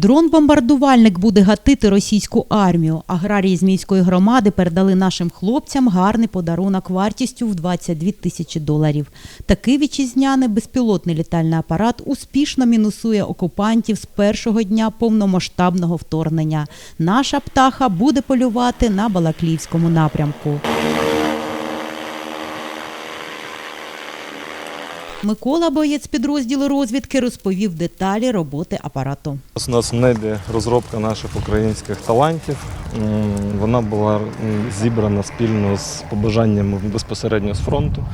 Дрон-бомбардувальник буде гатити російську армію. Аграрії з міської громади передали нашим хлопцям гарний подарунок вартістю в 22 тисячі доларів. Такий вітчизняний безпілотний літальний апарат успішно мінусує окупантів з першого дня повномасштабного вторгнення. Наша птаха буде полювати на Балаклівському напрямку. Микола, боєць підрозділу розвідки, розповів деталі роботи апарату. У нас в небі розробка наших українських талантів. Вона була зібрана спільно з побажаннями безпосередньо з фронту,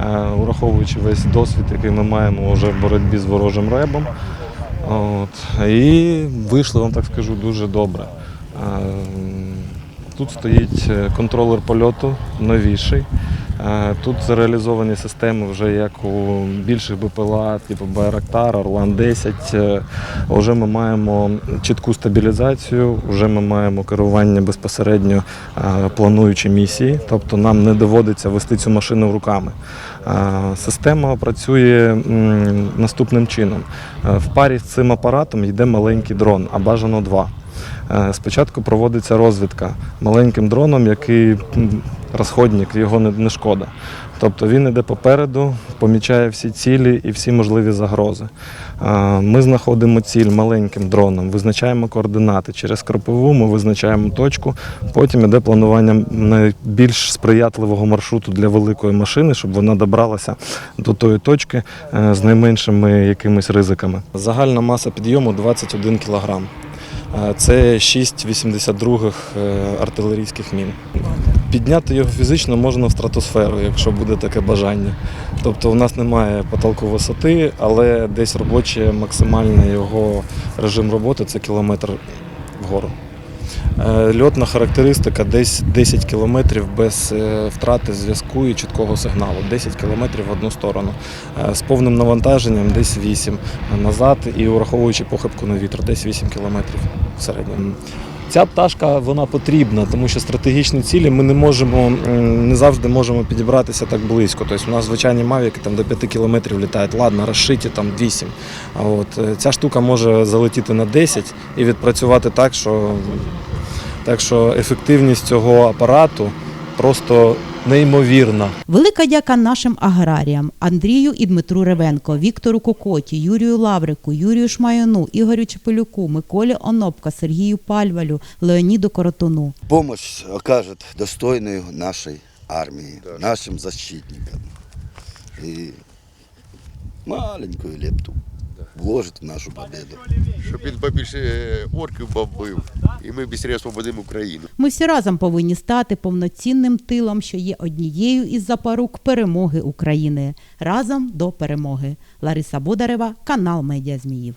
е, ураховуючи весь досвід, який ми маємо вже в боротьбі з ворожим ребом. От. І вийшло, вам так скажу, дуже добре. Е, Тут стоїть е, контролер польоту новіший. Е, Тут реалізовані системи вже як у більших БПЛА, типу Байрактар, Орлан 10. Е, Вже ми маємо чітку стабілізацію, вже ми маємо керування безпосередньо е, плануючи місії, тобто нам не доводиться вести цю машину руками. Система працює наступним чином. В парі з цим апаратом йде маленький дрон, а бажано два. Спочатку проводиться розвідка маленьким дроном, який розходник, його не, шкода. Тобто він іде попереду, помічає всі цілі і всі можливі загрози. Ми знаходимо ціль маленьким дроном, визначаємо координати. Через кропиву ми визначаємо точку. Потім іде планування найбільш сприятливого маршруту для великої машини, щоб вона добралася до тої точки е, з найменшими якимись ризиками. Загальна маса підйому 21 кілограм. Е, Це 6 82-х е, артилерійських мін. Підняти його фізично можна в стратосферу, якщо буде таке бажання. Тобто у нас немає потолку висоти, але десь робочий максимальний його режим роботи це кілометр вгору. Е, Льотна характеристика десь 10 кілометрів без е, втрати зв'язку і чіткого сигналу. 10 кілометрів в одну сторону. Е, З повним навантаженням десь 8 назад і враховуючи похибку на вітер, десь 8 кілометрів в середньому. Ця пташка вона потрібна, тому що стратегічні цілі ми не можемо не завжди можемо підібратися так близько. Тобто у нас звичайні мавіки там до 5 кілометрів літають. Ладно, розшиті там 8. А от е, ця штука може залетіти на 10 і відпрацювати так, що так що ефективність цього апарату просто неймовірна. Велика дяка нашим аграріям Андрію і Дмитру Ревенко, Віктору Кокоті, Юрію Лаврику, Юрію Шмаяну, Ігорю Чепелюку, Миколі Онопка, Сергію Пальвалю, Леоніду Коротуну. помощь окажет достойную нашей армии, нашим защитникам. И маленькую лепту вложит в нашу победу. щоб він побільше е, орків бомбив, і ми бістріше освободимо Україну. Ми всі разом повинні стати повноцінним тилом, що є однією із запорук перемоги України. Разом до перемоги. Лариса Бодарева, канал Медіа Зміїв.